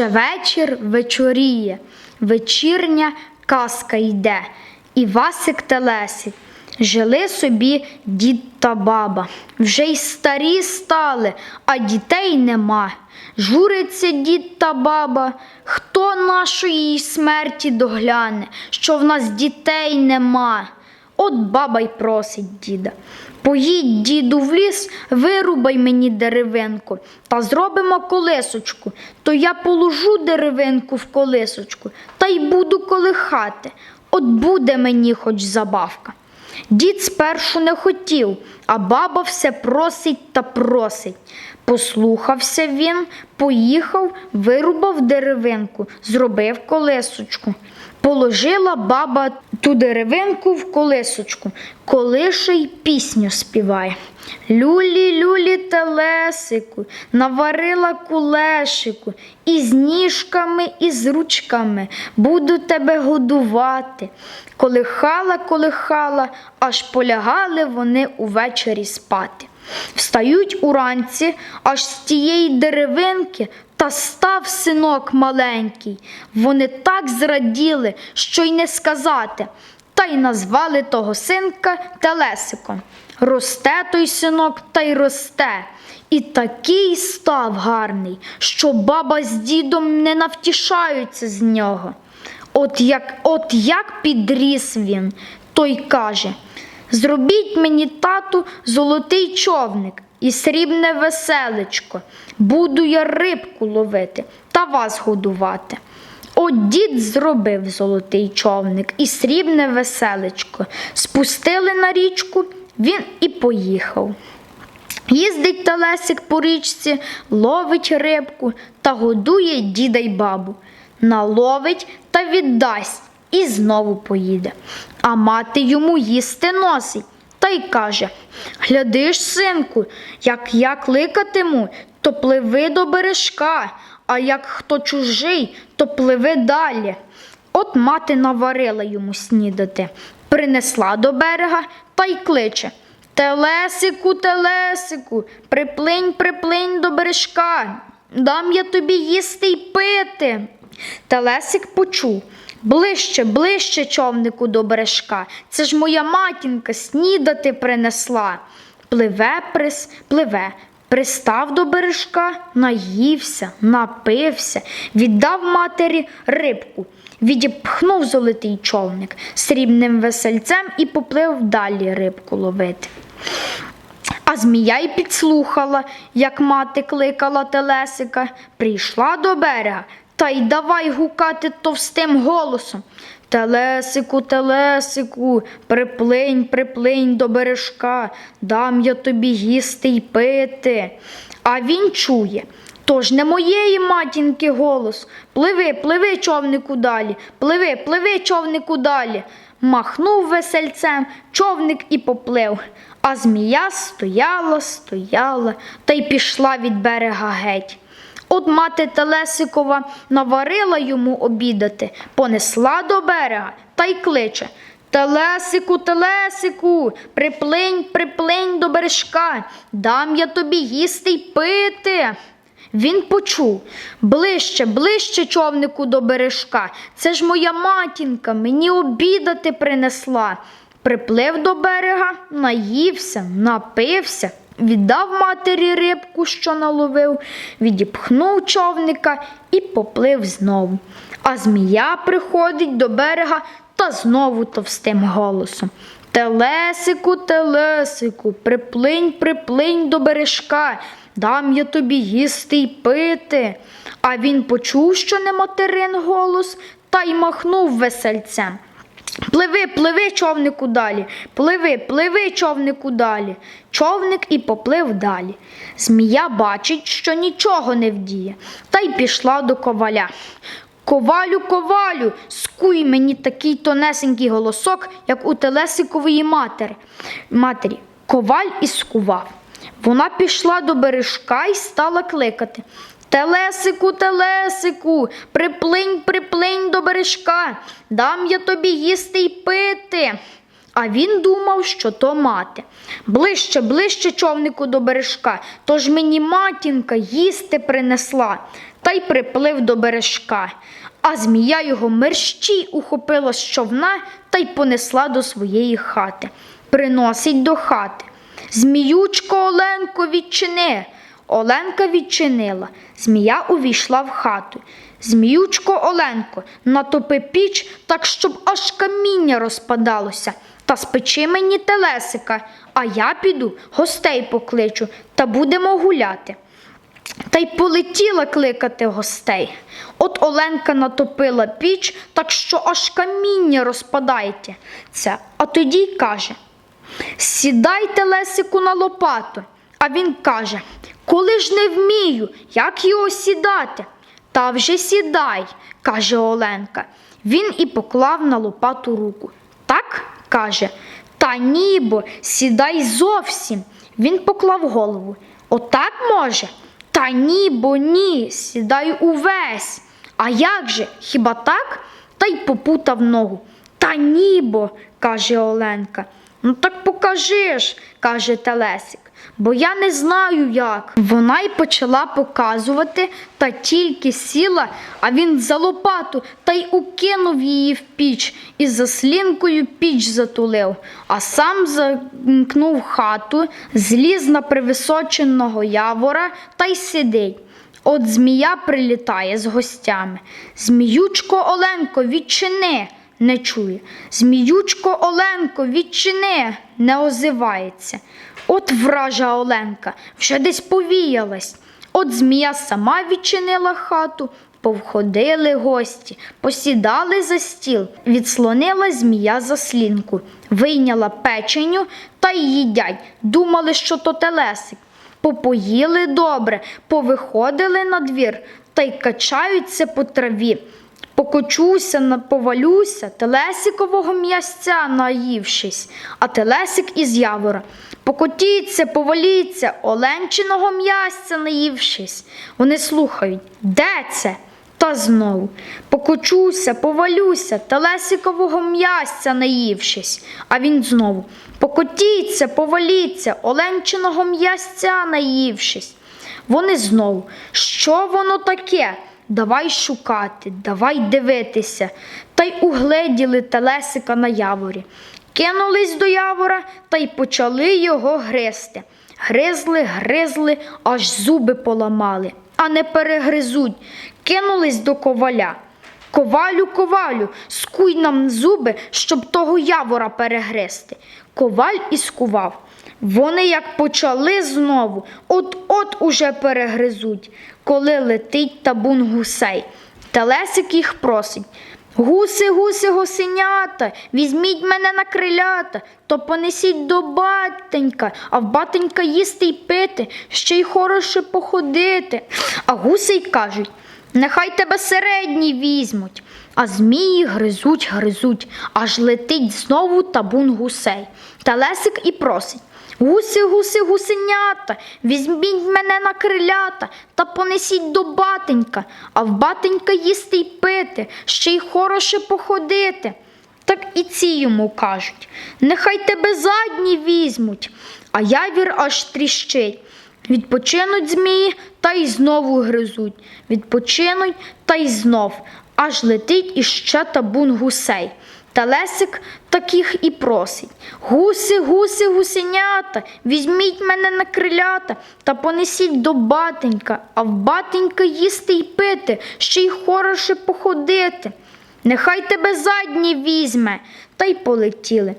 Вже вечір вечоріє, вечірня казка йде, і Васик Телесик. Жили собі дід та баба. Вже й старі стали, а дітей нема. Журиться дід та баба, хто нашої смерті догляне, що в нас дітей нема. От баба й просить діда. Поїдь, діду, в ліс, вирубай мені деревинку та зробимо колисочку. То я положу деревинку в колисочку та й буду колихати. От буде мені хоч забавка. Дід спершу не хотів, а баба все просить та просить. Послухався він, поїхав, вирубав деревинку, зробив колисочку. Положила баба ту деревинку в колисочку, колише й пісню співає. Люлі, люлі телесику, наварила кулешику, і з ніжками, і з ручками буду тебе годувати. Колихала, колихала, аж полягали вони увечері спати. Встають уранці, аж з тієї деревинки та став синок маленький. Вони так зраділи, що й не сказати, та й назвали того синка Телесиком. Росте той синок та й росте. І такий став гарний, що баба з дідом не навтішаються з нього. От як, от як підріс він, той каже Зробіть мені, тату, золотий човник і срібне веселечко. Буду я рибку ловити та вас годувати. От дід зробив золотий човник і срібне веселечко. Спустили на річку, він і поїхав. Їздить Телесик по річці, ловить рибку та годує діда й бабу. Наловить та віддасть і знову поїде. А мати йому їсти носить та й каже Глядиш, синку, як я кликатиму, то пливи до бережка, а як хто чужий, то пливи далі. От мати наварила йому снідати, принесла до берега та й кличе. Телесику, телесику, приплинь, приплинь до бережка, дам я тобі їсти й пити. Телесик почув. Ближче, ближче човнику до бережка. Це ж моя матінка снідати принесла. Пливе, прис, пливе, пристав до бережка, наївся, напився, віддав матері рибку, відіпхнув золотий човник срібним весельцем і поплив далі рибку ловити. А змія й підслухала, як мати кликала телесика, прийшла до берега та й давай гукати товстим голосом. Телесику, телесику, приплинь, приплинь до бережка, дам я тобі їсти й пити. А він чує. Тож не моєї матінки голос. Пливи, пливи, човнику далі, пливи, пливи, човнику далі. Махнув весельцем, човник і поплив. А змія стояла, стояла та й пішла від берега геть. От мати Телесикова наварила йому обідати, понесла до берега та й кличе Телесику, Телесику, приплинь, приплинь до бережка, дам я тобі їсти й пити. Він почув ближче, ближче човнику до бережка. Це ж моя матінка, мені обідати принесла. Приплив до берега, наївся, напився, віддав матері рибку, що наловив, відіпхнув човника і поплив знову. А змія приходить до берега та знову товстим голосом. Телесику, телесику, приплинь, приплинь до бережка, дам я тобі їсти й пити. А він почув, що не материн голос, та й махнув весельцем. Пливи, пливи, човнику далі, пливи, пливи, човнику далі. Човник і поплив далі. Змія бачить, що нічого не вдіє, та й пішла до коваля. Ковалю, ковалю, скуй мені такий тонесенький голосок, як у Телесикової матері. матері. Коваль і скував. Вона пішла до бережка і стала кликати. Телесику, телесику, приплинь, приплинь до бережка, дам я тобі їсти й пити. А він думав, що то мати. Ближче, ближче човнику до бережка, тож мені матінка їсти принесла, та й приплив до бережка. А змія його мерщій ухопила з човна та й понесла до своєї хати. Приносить до хати. Зміючко Оленко, відчини. Оленка відчинила. Змія увійшла в хату. Зміючко Оленко, натопи піч так, щоб аж каміння розпадалося. Та спечи мені телесика, а я піду, гостей покличу та будемо гуляти. Та й полетіла кликати гостей. От Оленка натопила піч, так що аж каміння розпадається. А тоді й каже: Сідайте Лесику на лопату. А він каже: Коли ж не вмію, як його сідати? Та вже сідай, каже Оленка. Він і поклав на лопату руку. Так, каже, та ні, бо сідай зовсім. Він поклав голову. Отак може? Та ні, бо ні, сідай увесь. А як же, хіба так? Та й попутав ногу. Та ні, бо, каже Оленка. Ну так покажи ж, каже Телесик, бо я не знаю як. Вона й почала показувати, та тільки сіла, а він за лопату та й укинув її в піч і заслінкою піч затулив, а сам замкнув хату, зліз на привисоченого явора та й сидить. От змія прилітає з гостями. Зміючко Оленко, відчини не чує. Зміючко Оленко, відчини, не озивається. От вража Оленка, вже десь повіялась. От змія сама відчинила хату, повходили гості, посідали за стіл, відслонила змія заслінку, вийняла печеню та їдять. Думали, що то телесик. Попоїли добре, повиходили на двір та й качаються по траві. Покочуся, повалюся, телесикового м'ясця наївшись, а телесик із явора. Покотіться, поваліться, оленчиного м'ясця наївшись. Вони слухають, де це? Та знову покочуся, повалюся, телесикового м'ясця наївшись, а він знову покотіться, поваліться, оленчиного м'ясця наївшись. Вони знову, що воно таке? Давай шукати, давай дивитися. Та й угледіли телесика на яворі. Кинулись до явора та й почали його гризти. Гризли, гризли, аж зуби поламали, а не перегризуть. Кинулись до коваля. Ковалю, ковалю, скуй нам зуби, щоб того явора перегризти. Коваль і скував. Вони як почали знову, от-от уже перегризуть, коли летить табун гусей. Телесик їх просить. Гуси, гуси, гусенята, візьміть мене на крилята, то понесіть до батенька, а в батенька їсти й пити, ще й хороше походити. А гуси й кажуть, нехай тебе середні візьмуть. А змії гризуть, гризуть, аж летить знову табун гусей. Телесик і просить. Гуси, гуси, гусенята, візьміть мене на крилята та понесіть до батенька, а в батенька їсти й пити, ще й хороше походити. Так і ці йому кажуть, нехай тебе задні візьмуть, а явір аж тріщить. Відпочинуть змії та й знову гризуть. Відпочинуть та й знов, аж летить іще табун гусей. Та Лесик таких і просить. Гуси, гуси, гусенята, візьміть мене на крилята та понесіть до батенька, а в батенька їсти й пити, ще й хороше походити. Нехай тебе задні візьме, та й полетіли.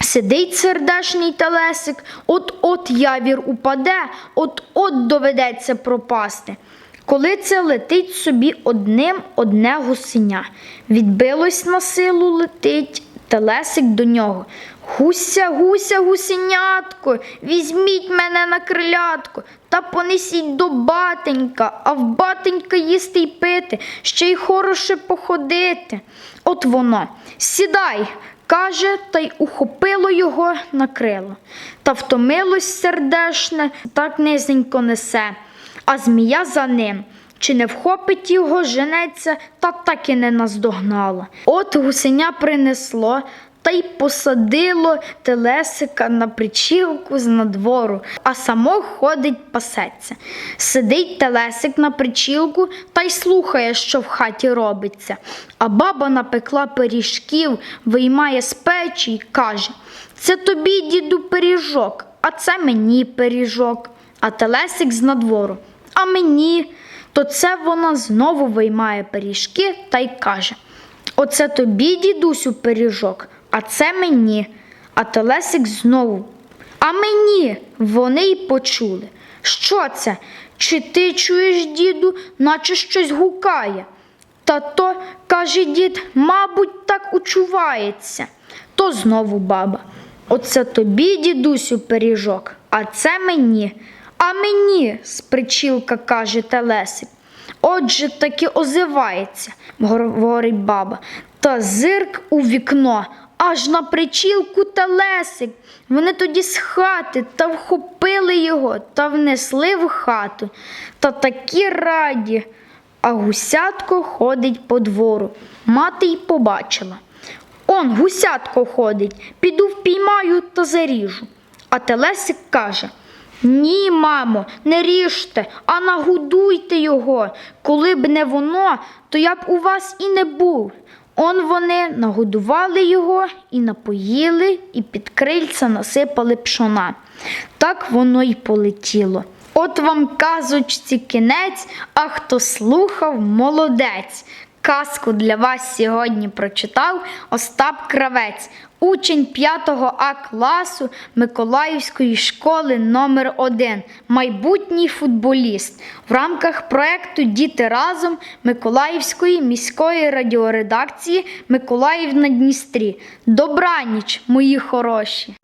Сидить сердешний телесик, от-от явір упаде, от-от доведеться пропасти. Коли це летить собі одним одне гусеня, відбилось на силу летить телесик до нього. Гуся, гуся, гусенятко, візьміть мене на крилятко та понесіть до батенька, а в батенька їсти й пити, ще й хороше походити. От воно, сідай, каже, та й ухопило його на крило. Та втомилось сердешне, так низенько несе, а змія за ним. Чи не вхопить його женеться, та так і не наздогнала. От гусеня принесло та й посадило телесика на причілку з надвору, а само ходить пасеться. Сидить телесик на причілку та й слухає, що в хаті робиться. А баба напекла пиріжків, виймає з печі й каже: Це тобі, діду, пиріжок, а це мені пиріжок. А телесик з надвору. А мені, то це вона знову виймає пиріжки та й каже: Оце тобі, дідусю, пиріжок, а це мені. А Телесик знову. А мені вони й почули. Що це? Чи ти чуєш, діду, наче щось гукає? Та то, каже дід, мабуть, так учувається. То знову баба. Оце тобі, дідусю, пиріжок, а це мені. А мені, з причілка каже Телесик. Отже, таки озивається, говорить баба, та зирк у вікно, аж на причілку телесик. Вони тоді з хати та вхопили його та внесли в хату. Та такі раді. А гусятко ходить по двору. Мати й побачила. Он гусятко ходить, піду впіймаю та заріжу. А Телесик каже: Ні, мамо, не ріжте, а нагодуйте його. Коли б не воно, то я б у вас і не був. Он вони нагодували його і напоїли, і під крильця насипали пшона. Так воно й полетіло. От вам казочці кінець, а хто слухав, молодець. Казку для вас сьогодні прочитав Остап Кравець, учень 5 А класу Миколаївської школи номер 1 майбутній футболіст в рамках проекту Діти разом Миколаївської міської радіоредакції Миколаїв на Дністрі. Добраніч, мої хороші!